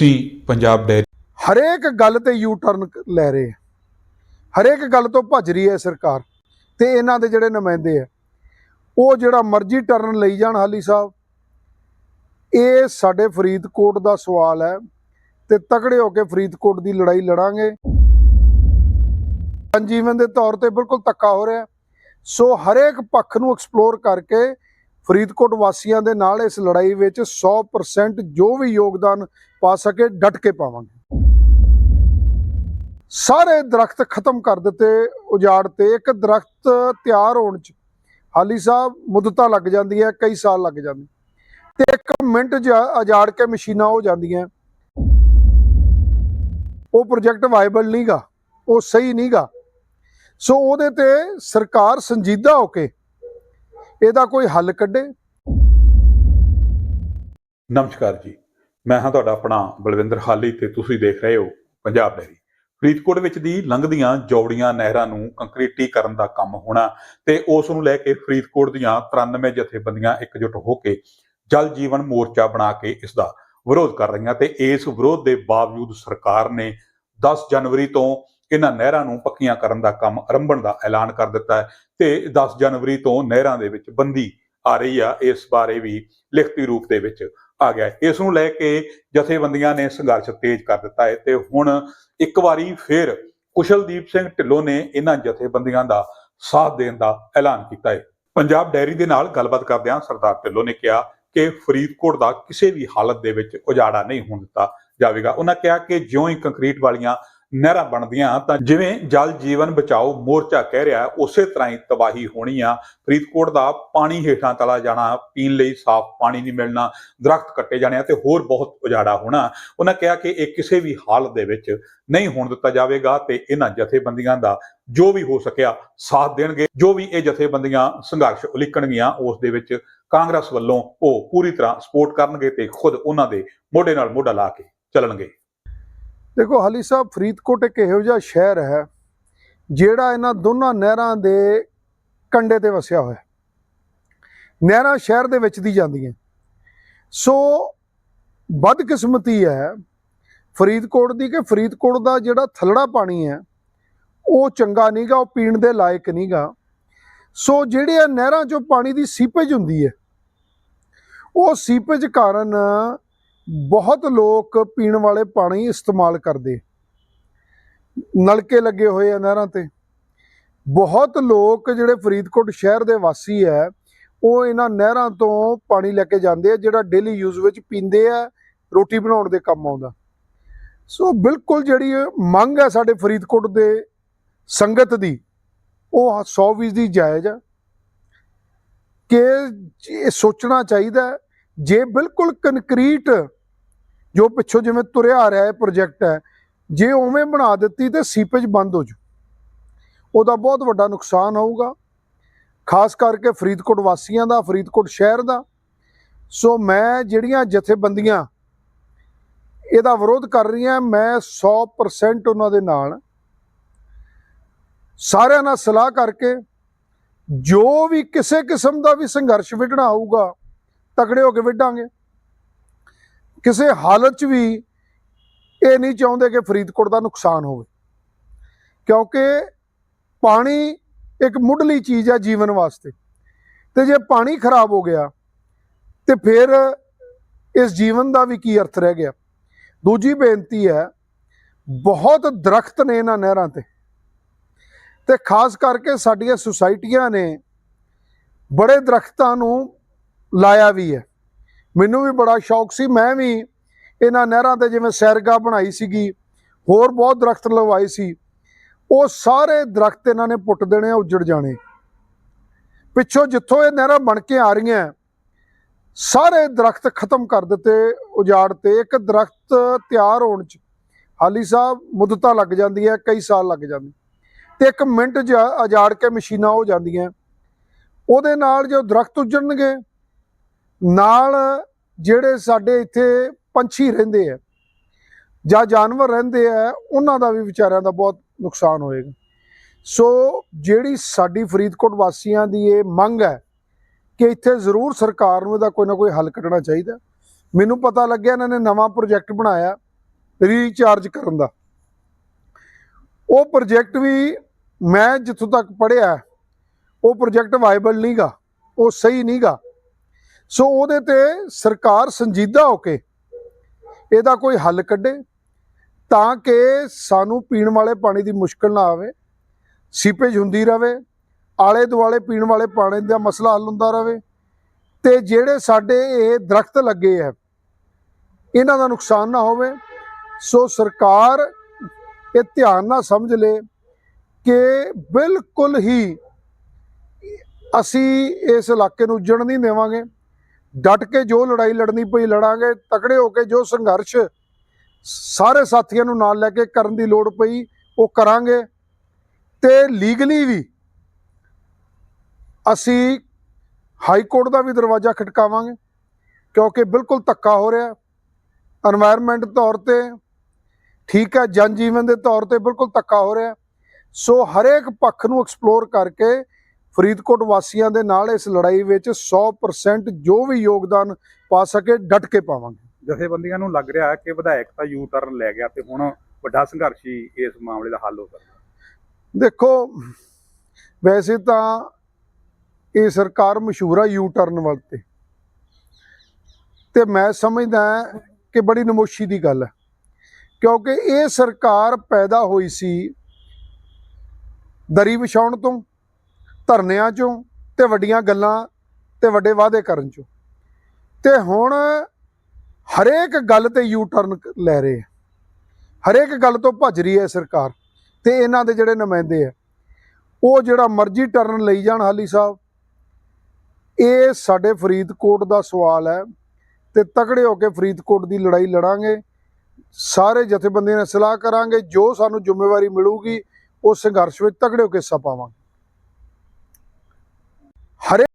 ਤੁਸੀਂ ਪੰਜਾਬ ਡੈਰੀ ਹਰੇਕ ਗੱਲ ਤੇ ਯੂ ਟਰਨ ਲੈ ਰਹੇ ਆ। ਹਰੇਕ ਗੱਲ ਤੋਂ ਭੱਜ ਰਹੀ ਹੈ ਸਰਕਾਰ ਤੇ ਇਹਨਾਂ ਦੇ ਜਿਹੜੇ ਨੁਮਾਇੰਦੇ ਆ, ਉਹ ਜਿਹੜਾ ਮਰਜ਼ੀ ਟਰਨ ਲਈ ਜਾਣ ਹਾਲੀ ਸਾਹਿਬ। ਇਹ ਸਾਡੇ ਫਰੀਦਕੋਟ ਦਾ ਸਵਾਲ ਹੈ ਤੇ ਤਕੜੇ ਹੋ ਕੇ ਫਰੀਦਕੋਟ ਦੀ ਲੜਾਈ ਲੜਾਂਗੇ। ਜੀਵਨ ਦੇ ਤੌਰ ਤੇ ਬਿਲਕੁਲ ਧੱਕਾ ਹੋ ਰਿਹਾ। ਸੋ ਹਰੇਕ ਪੱਖ ਨੂੰ ਐਕਸਪਲੋਰ ਕਰਕੇ ਫਰੀਦਕੋਟ ਵਾਸੀਆਂ ਦੇ ਨਾਲ ਇਸ ਲੜਾਈ ਵਿੱਚ 100% ਜੋ ਵੀ ਯੋਗਦਾਨ ਪਾ ਸਕੇ ਡਟ ਕੇ ਪਾਵਾਂਗੇ। ਸਾਰੇ ਦਰਖਤ ਖਤਮ ਕਰ ਦਿੱਤੇ ਉਜਾੜ ਤੇ, ਇੱਕ ਦਰਖਤ ਤਿਆਰ ਹੋਣ ਚ ਹਾਲੀ ਸਾਹਿਬ ਮੁੱਦਤਾਂ ਲੱਗ ਜਾਂਦੀ ਹੈ ਕਈ ਸਾਲ ਲੱਗ ਜਾਂਦੇ। ਤੇ ਇੱਕ ਮਿੰਟ 'ਚ ਉਜਾੜ ਕੇ ਮਸ਼ੀਨਾਂ ਹੋ ਜਾਂਦੀਆਂ। ਉਹ ਪ੍ਰੋਜੈਕਟ ਵਾਇਬਲ ਨਹੀਂਗਾ ਉਹ ਸਹੀ ਨਹੀਂਗਾ ਸੋ ਉਹਦੇ ਤੇ ਸਰਕਾਰ ਸੰਜੀਦਾ ਹੋ ਕੇ ਇਹਦਾ ਕੋਈ ਹੱਲ ਕੱਢੇ? ਨਮਸਕਾਰ ਜੀ। ਮੈਂ ਹਾਂ ਤੁਹਾਡਾ ਆਪਣਾ ਬਲਵਿੰਦਰ ਹਾਲੀ ਤੇ ਤੁਸੀਂ ਦੇਖ ਰਹੇ ਹੋ ਪੰਜਾਬ ਡੈਰੀ ਫਰੀਦਕੋਟ ਵਿੱਚ ਦੀ ਲੰਘਦੀਆਂ ਜੌੜੀਆਂ ਨਹਿਰਾਂ ਨੂੰ ਕੰਕਰੀਟੀਕਰਨ ਦਾ ਕੰਮ ਹੋਣਾ ਤੇ ਉਸ ਨੂੰ ਲੈ ਕੇ ਫਰੀਦਕੋਟ ਦੀਆਂ 93 ਜਥੇਬੰਦੀਆਂ ਇਕਜੁੱਟ ਹੋ ਕੇ ਜਲ ਜੀਵਨ ਮੋਰਚਾ ਬਣਾ ਕੇ ਇਸ ਦਾ ਵਿਰੋਧ ਕਰ ਰਹੀਆਂ ਤੇ ਇਸ ਵਿਰੋਧ ਦੇ ਬਾਵਜੂਦ ਸਰਕਾਰ ਨੇ 10 ਜਨਵਰੀ ਤੋਂ ਇਹਨਾਂ ਨਹਿਰਾਂ ਨੂੰ ਪੱਕੀਆਂ ਕਰਨ ਦਾ ਕੰਮ ਆਰੰਭਣ ਦਾ ਐਲਾਨ ਕਰ ਦਿੱਤਾ ਹੈ ਤੇ 10 ਜਨਵਰੀ ਤੋਂ ਨਹਿਰਾਂ ਦੇ ਵਿੱਚ ਬੰਦੀ ਆ ਰਹੀ ਆ, ਇਸ ਬਾਰੇ ਵੀ ਲਿਖਤੀ ਰੂਪ ਦੇ ਵਿੱਚ ਆ ਗਿਆ ਇਸ ਨੂੰ ਲੈ ਕੇ ਜਥੇਬੰਦੀਆਂ ਨੇ ਸੰਘਰਸ਼ ਤੇਜ਼ ਕਰ ਦਿੱਤਾ ਹੈ ਤੇ ਹੁਣ ਇੱਕ ਵਾਰੀ ਫਿਰ ਕੁਸ਼ਲਦੀਪ ਸਿੰਘ ਢਿੱਲੋਂ ਨੇ ਇਹਨਾਂ ਜਥੇਬੰਦੀਆਂ ਦਾ ਸਾਥ ਦੇਣ ਦਾ ਐਲਾਨ ਕੀਤਾ ਹੈ। ਪੰਜਾਬ ਡੈਰੀ ਦੇ ਨਾਲ ਗੱਲਬਾਤ ਕਰਦਿਆਂ ਸਰਦਾਰ ਢਿੱਲੋਂ ਨੇ ਕਿਹਾ ਕਿ ਫਰੀਦਕੋਟ ਦਾ ਕਿਸੇ ਵੀ ਹਾਲਤ ਦੇ ਵਿੱਚ ਉਜਾੜਾ ਨਹੀਂ ਹੋਣ ਦਿੱਤਾ ਜਾਵੇਗਾ। ਉਹਨਾਂ ਕਿਹਾ ਕਿ ਜਿਉਂ ਹੀ ਕੰਕਰੀਟ ਵਾਲੀਆਂ ਨਹਿਰਾਂ ਬਣਦੀਆਂ, ਤਾਂ ਜਿਵੇਂ ਜਲ ਜੀਵਨ ਬਚਾਓ ਮੋਰਚਾ ਕਹਿ ਰਿਹਾ, ਉਸੇ ਤਰ੍ਹਾਂ ਹੀ ਤਬਾਹੀ ਹੋਣੀ ਆ। ਫਰੀਦਕੋਟ ਦਾ ਪਾਣੀ ਹੇਠਾਂ ਚਲਾ ਜਾਣਾ, ਪੀਣ ਲਈ ਸਾਫ਼ ਪਾਣੀ ਨਹੀਂ ਮਿਲਣਾ, ਦਰਖਤ ਕੱਟੇ ਜਾਣੇ ਆ ਤੇ ਹੋਰ ਬਹੁਤ ਉਜਾੜਾ ਹੋਣਾ। ਉਹਨਾਂ ਕਿਹਾ ਕਿ ਇਹ ਕਿਸੇ ਵੀ ਹਾਲਤ ਦੇ ਵਿੱਚ ਨਹੀਂ ਹੋਣ ਦਿੱਤਾ ਜਾਵੇਗਾ ਤੇ ਇਹਨਾਂ ਜਥੇਬੰਦੀਆਂ ਦਾ ਜੋ ਵੀ ਹੋ ਸਕਿਆ ਸਾਥ ਦੇਣਗੇ। ਜੋ ਵੀ ਇਹ ਜਥੇਬੰਦੀਆਂ ਸੰਘਰਸ਼ ਉਲੀਕਣਗੀਆਂ, ਉਸ ਦੇ ਵਿੱਚ ਕਾਂਗਰਸ ਵੱਲੋਂ ਉਹ ਪੂਰੀ ਤਰ੍ਹਾਂ ਸਪੋਰਟ ਕਰਨਗੇ ਤੇ ਖੁਦ ਉਹਨਾਂ ਦੇ ਮੋਢੇ ਨਾਲ ਮੋਢਾ ਲਾ ਕੇ ਚੱਲਣਗੇ। ਦੇਖੋ ਹਾਲੀ ਸਾਹਿਬ ਫਰੀਦਕੋਟ ਇੱਕ ਇਹੋ ਜਿਹਾ ਸ਼ਹਿਰ ਹੈ ਜਿਹੜਾ ਇਹਨਾਂ ਦੋਨਾਂ ਨਹਿਰਾਂ ਦੇ ਕੰਡੇ ਤੇ ਵਸਿਆ ਹੋਇਆ ਨਹਿਰਾਂ ਸ਼ਹਿਰ ਦੇ ਵਿੱਚ ਦੀ ਜਾਂਦੀਆਂ ਸੋ ਬਦਕਿਸਮਤੀ ਹੈ ਫਰੀਦਕੋਟ ਦੀ ਕਿ ਫਰੀਦਕੋਟ ਦਾ ਜਿਹੜਾ ਥਲੜਾ ਪਾਣੀ ਹੈ, ਉਹ ਚੰਗਾ ਨਹੀਂਗਾ ਉਹ ਪੀਣ ਦੇ ਲਾਇਕ ਨਹੀਂਗਾ ਸੋ ਜਿਹੜੇ ਇਹ ਨਹਿਰਾਂ 'ਚੋਂ ਪਾਣੀ ਦੀ ਸੀਪੇਜ ਹੁੰਦੀ ਹੈ, ਉਹ ਸੀਪੇਜ ਕਾਰਨ ਬਹੁਤ ਲੋਕ ਪੀਣ ਵਾਲੇ ਪਾਣੀ ਇਸਤੇਮਾਲ ਕਰਦੇ। ਨਲਕੇ ਲੱਗੇ ਹੋਏ ਆ ਨਹਿਰਾਂ ਤੇ। ਬਹੁਤ ਲੋਕ ਜਿਹੜੇ ਫਰੀਦਕੋਟ ਸ਼ਹਿਰ ਦੇ ਵਾਸੀ ਹੈ ਉਹ ਇਹਨਾਂ ਨਹਿਰਾਂ ਤੋਂ ਪਾਣੀ ਲੈ ਕੇ ਜਾਂਦੇ ਆ, ਜਿਹੜਾ ਡੇਲੀ ਯੂਜ਼ ਵਿੱਚ ਪੀਂਦੇ ਆ, ਰੋਟੀ ਬਣਾਉਣ ਦੇ ਕੰਮ ਆਉਂਦਾ। ਸੋ ਬਿਲਕੁਲ ਜਿਹੜੀ ਮੰਗ ਹੈ ਸਾਡੇ ਫਰੀਦਕੋਟ ਦੇ ਸੰਗਤ ਦੀ, ਉਹ 120 ਦੀ ਜਾਇਜ਼ ਆ ਕਿ ਇਹ ਸੋਚਣਾ ਚਾਹੀਦਾ, ਜੇ ਬਿਲਕੁਲ ਕੰਕਰੀਟ ਜੋ ਪਿੱਛੋਂ ਜਿਵੇਂ ਤੁਰਿਆ ਆ ਰਿਹਾ ਹੈ ਪ੍ਰੋਜੈਕਟ ਹੈ, ਜੇ ਉਵੇਂ ਬਣਾ ਦਿੱਤੀ ਤੇ ਸੀਪੇਜ ਬੰਦ ਹੋ ਜੂ। ਉਹਦਾ ਬਹੁਤ ਵੱਡਾ ਨੁਕਸਾਨ ਹੋਊਗਾ। ਖਾਸ ਕਰਕੇ ਫਰੀਦਕੋਟ ਵਾਸੀਆਂ ਦਾ, ਫਰੀਦਕੋਟ ਸ਼ਹਿਰ ਦਾ। ਸੋ ਮੈਂ ਜਿਹੜੀਆਂ ਜਥੇਬੰਦੀਆਂ ਇਹਦਾ ਵਿਰੋਧ ਕਰ ਰਹੀਆਂ, ਮੈਂ 100% ਉਹਨਾਂ ਦੇ ਨਾਲ। ਸਾਰਿਆਂ ਨਾਲ ਸਲਾਹ ਕਰਕੇ ਜੋ ਵੀ ਕਿਸੇ ਕਿਸਮ ਦਾ ਵੀ ਸੰਘਰਸ਼ ਵਿੱਢਣਾ ਹੋਊਗਾ, ਤਕੜੇ ਹੋ ਕੇ ਵਿੱਢਾਂਗੇ। ਕਿਸੇ ਹਾਲਤ 'ਚ ਵੀ ਇਹ ਨਹੀਂ ਚਾਹੁੰਦੇ ਕਿ ਫਰੀਦਕੋਟ ਦਾ ਨੁਕਸਾਨ ਹੋਵੇ। ਕਿਉਂਕਿ ਪਾਣੀ ਇੱਕ ਮੁੱਢਲੀ ਚੀਜ਼ ਹੈ ਜੀਵਨ ਵਾਸਤੇ। ਤੇ ਜੇ ਪਾਣੀ ਖਰਾਬ ਹੋ ਗਿਆ, ਤੇ ਫਿਰ ਇਸ ਜੀਵਨ ਦਾ ਵੀ ਕੀ ਅਰਥ ਰਹਿ ਗਿਆ? ਦੂਜੀ ਬੇਨਤੀ ਹੈ, ਬਹੁਤ ਦਰਖਤ ਨੇ ਇਹਨਾਂ ਨਹਿਰਾਂ ਤੇ। ਤੇ ਖਾਸ ਕਰਕੇ ਸਾਡੀਆਂ ਸੁਸਾਇਟੀਆਂ ਨੇ ਬੜੇ ਦਰਖਤਾਂ ਨੂੰ ਲਾਇਆ ਵੀ ਹੈ। ਮੈਨੂੰ ਵੀ ਬੜਾ ਸ਼ੌਕ ਸੀ, ਮੈਂ ਵੀ ਇਹਨਾਂ ਨਹਿਰਾਂ ਤੇ ਜਿਵੇਂ ਸੈਰਗਾ ਬਣਾਈ ਸੀਗੀ, ਹੋਰ ਬਹੁਤ ਦਰਖਤ ਲਗਵਾਏ ਸੀ। ਉਹ ਸਾਰੇ ਦਰਖਤ ਇਹਨਾਂ ਨੇ ਪੁੱਟ ਦੇਣੇ ਆ, ਉੱਜੜ ਜਾਣੇ। ਪਿੱਛੋਂ ਜਿੱਥੋਂ ਇਹ ਨਹਿਰਾਂ ਬਣ ਕੇ ਆ ਰਹੀਆਂ, ਸਾਰੇ ਦਰਖਤ ਖਤਮ ਕਰ ਦਿੱਤੇ ਉਜਾੜ ਤੇ। ਇੱਕ ਦਰਖਤ ਤਿਆਰ ਹੋਣ ਚ ਹਾਲੀ ਸਾਹਿਬ ਮੁੱਦਤਾ ਲੱਗ ਜਾਂਦੀ ਹੈ ਕਈ ਸਾਲ ਲੱਗ ਜਾਂਦੇ। ਤੇ ਇੱਕ ਮਿੰਟ 'ਚ ਉਜਾੜ ਕੇ ਮਸ਼ੀਨਾਂ ਹੋ ਜਾਂਦੀਆਂ। ਉਹਦੇ ਨਾਲ ਜੋ ਦਰਖਤ ਉੱਜੜਨਗੇ ਨਾਲ ਜਿਹੜੇ ਸਾਡੇ ਇੱਥੇ ਪੰਛੀ ਰਹਿੰਦੇ ਆ, ਜਾਂ ਜਾਨਵਰ ਰਹਿੰਦੇ ਆ, ਉਹਨਾਂ ਦਾ ਵੀ ਵਿਚਾਰਿਆਂ ਦਾ ਬਹੁਤ ਨੁਕਸਾਨ ਹੋਏਗਾ। ਸੋ ਜਿਹੜੀ ਸਾਡੀ ਫਰੀਦਕੋਟ ਵਾਸੀਆਂ ਦੀ ਇਹ ਮੰਗ ਹੈ ਕਿ ਇੱਥੇ ਜ਼ਰੂਰ ਸਰਕਾਰ ਨੂੰ ਇਹਦਾ ਕੋਈ ਨਾ ਕੋਈ ਹੱਲ ਕੱਢਣਾ ਚਾਹੀਦਾ। ਮੈਨੂੰ ਪਤਾ ਲੱਗਿਆ ਇਹਨਾਂ ਨੇ ਨਵਾਂ ਪ੍ਰੋਜੈਕਟ ਬਣਾਇਆ ਰੀਚਾਰਜ ਕਰਨ ਦਾ। ਉਹ ਪ੍ਰੋਜੈਕਟ ਵੀ ਮੈਂ ਜਿੱਥੋਂ ਤੱਕ ਪੜ੍ਹਿਆ, ਉਹ ਪ੍ਰੋਜੈਕਟ ਵਾਇਬਲ ਨਹੀਂਗਾ ਉਹ ਸਹੀ ਨਹੀਂਗਾ ਸੋ ਉਹਦੇ ਤੇ ਸਰਕਾਰ ਸੰਜੀਦਾ ਹੋ ਕੇ ਇਹਦਾ ਕੋਈ ਹੱਲ ਕੱਢੇ ਤਾਂ ਕਿ ਸਾਨੂੰ ਪੀਣ ਵਾਲੇ ਪਾਣੀ ਦੀ ਮੁਸ਼ਕਲ ਨਾ ਆਵੇ, ਸੀਪੇਜ ਹੁੰਦੀ ਰਵੇ ਆਲੇ ਦੁਆਲੇ ਪੀਣ ਵਾਲੇ ਪਾਣੀ ਦਾ ਮਸਲਾ ਹੱਲ ਹੁੰਦਾ ਰਵੇ ਤੇ ਜਿਹੜੇ ਸਾਡੇ ਇਹ ਦਰਖਤ ਲੱਗੇ ਆ, ਇਹਨਾਂ ਦਾ ਨੁਕਸਾਨ ਨਾ ਹੋਵੇ। ਸੋ ਸਰਕਾਰ ਇਹ ਧਿਆਨ ਨਾਲ ਸਮਝ ਲੇ ਕਿ ਬਿਲਕੁਲ ਹੀ ਅਸੀਂ ਇਸ ਇਲਾਕੇ ਨੂੰ ਉੱਜੜ ਨਹੀਂ ਦੇਵਾਂਗੇ। ਡਟ ਕੇ ਜੋ ਲੜਾਈ ਲੜਨੀ ਪਈ ਲੜਾਂਗੇ, ਤਕੜੇ ਹੋ ਕੇ ਜੋ ਸੰਘਰਸ਼ ਸਾਰੇ ਸਾਥੀਆਂ ਨੂੰ ਨਾਲ ਲੈ ਕੇ ਕਰਨ ਦੀ ਲੋੜ ਪਈ, ਉਹ ਕਰਾਂਗੇ। ਤੇ ਲੀਗਲੀ ਵੀ ਅਸੀਂ ਹਾਈ ਕੋਰਟ ਦਾ ਵੀ ਦਰਵਾਜ਼ਾ ਖਟਕਾਵਾਂਗੇ, ਕਿਉਂਕਿ ਬਿਲਕੁਲ ਧੱਕਾ ਹੋ ਰਿਹਾ। এনवायरमेंट ਤੌਰ ਤੇ ਠੀਕ ਹੈ ਜਨ ਜੀਵਨ ਦੇ ਤੌਰ ਤੇ ਬਿਲਕੁਲ ਧੱਕਾ ਹੋ ਰਿਹਾ। ਸੋ ਹਰੇਕ ਪੱਖ ਨੂੰ ਐਕਸਪਲੋਰ ਕਰਕੇ ਫਰੀਦਕੋਟ ਵਾਸੀਆਂ ਦੇ ਨਾਲ ਇਸ ਲੜਾਈ ਵਿੱਚ 100% ਜੋ ਵੀ ਯੋਗਦਾਨ ਪਾ ਸਕੇ ਡਟ ਕੇ ਪਾਵਾਂਗੇ। ਜਥੇਬੰਦੀਆਂ ਨੂੰ ਲੱਗ ਰਿਹਾ ਹੈ ਕਿ ਵਿਧਾਇਕ ਤਾਂ ਯੂ ਟਰਨ ਲੈ ਗਿਆ ਤੇ ਹੁਣ ਵੱਡਾ ਸੰਘਰਸ਼ ਹੀ ਇਸ ਮਾਮਲੇ ਦਾ ਹੱਲ ਹੋ ਸਕਦਾ। ਦੇਖੋ ਵੈਸੇ ਤਾਂ ਇਹ ਸਰਕਾਰ ਮਸ਼ਹੂਰ ਆ ਯੂ ਟਰਨ ਵੱਲ ਤੇ। ਤੇ ਮੈਂ ਸਮਝਦਾ ਕਿ ਬੜੀ ਨਮੋਸ਼ੀ ਦੀ ਗੱਲ ਹੈ। ਕਿਉਂਕਿ ਇਹ ਸਰਕਾਰ ਪੈਦਾ ਹੋਈ ਸੀ ਦਰੀ ਵਿਛਾਉਣ ਤੋਂ। ਧਰਨਿਆਂ ਚੋਂ ਤੇ ਵੱਡੀਆਂ ਗੱਲਾਂ ਤੇ ਵੱਡੇ ਵਾਅਦੇ ਕਰਨ ਚੋਂ। ਤੇ ਹੁਣ ਹਰੇਕ ਗੱਲ ਤੇ ਯੂ ਟਰਨ ਲੈ ਰਹੇ ਆ। ਹਰੇਕ ਗੱਲ ਤੋਂ ਭੱਜ ਰਹੀ ਹੈ ਸਰਕਾਰ ਤੇ ਇਹਨਾਂ ਦੇ ਜਿਹੜੇ ਨੁਮਾਇੰਦੇ ਆ, ਉਹ ਜਿਹੜਾ ਮਰਜ਼ੀ ਟਰਨ ਲਈ ਜਾਣ ਹਾਲੀ ਸਾਹਿਬ, ਇਹ ਸਾਡੇ ਫਰੀਦਕੋਟ ਦਾ ਸਵਾਲ ਹੈ ਤੇ ਤਕੜੇ ਹੋ ਕੇ ਫਰੀਦਕੋਟ ਦੀ ਲੜਾਈ ਲੜਾਂਗੇ, ਸਾਰੇ ਜਥੇਬੰਦੀਆਂ ਨਾਲ ਸਲਾਹ ਕਰਾਂਗੇ, ਜੋ ਸਾਨੂੰ ਜ਼ਿੰਮੇਵਾਰੀ ਮਿਲੂਗੀ, ਉਹ ਸੰਘਰਸ਼ ਵਿੱਚ ਤਕੜੇ ਹੋ ਕੇ ਹਿੱਸਾ ਪਾਵਾਂਗੇ। 晴れ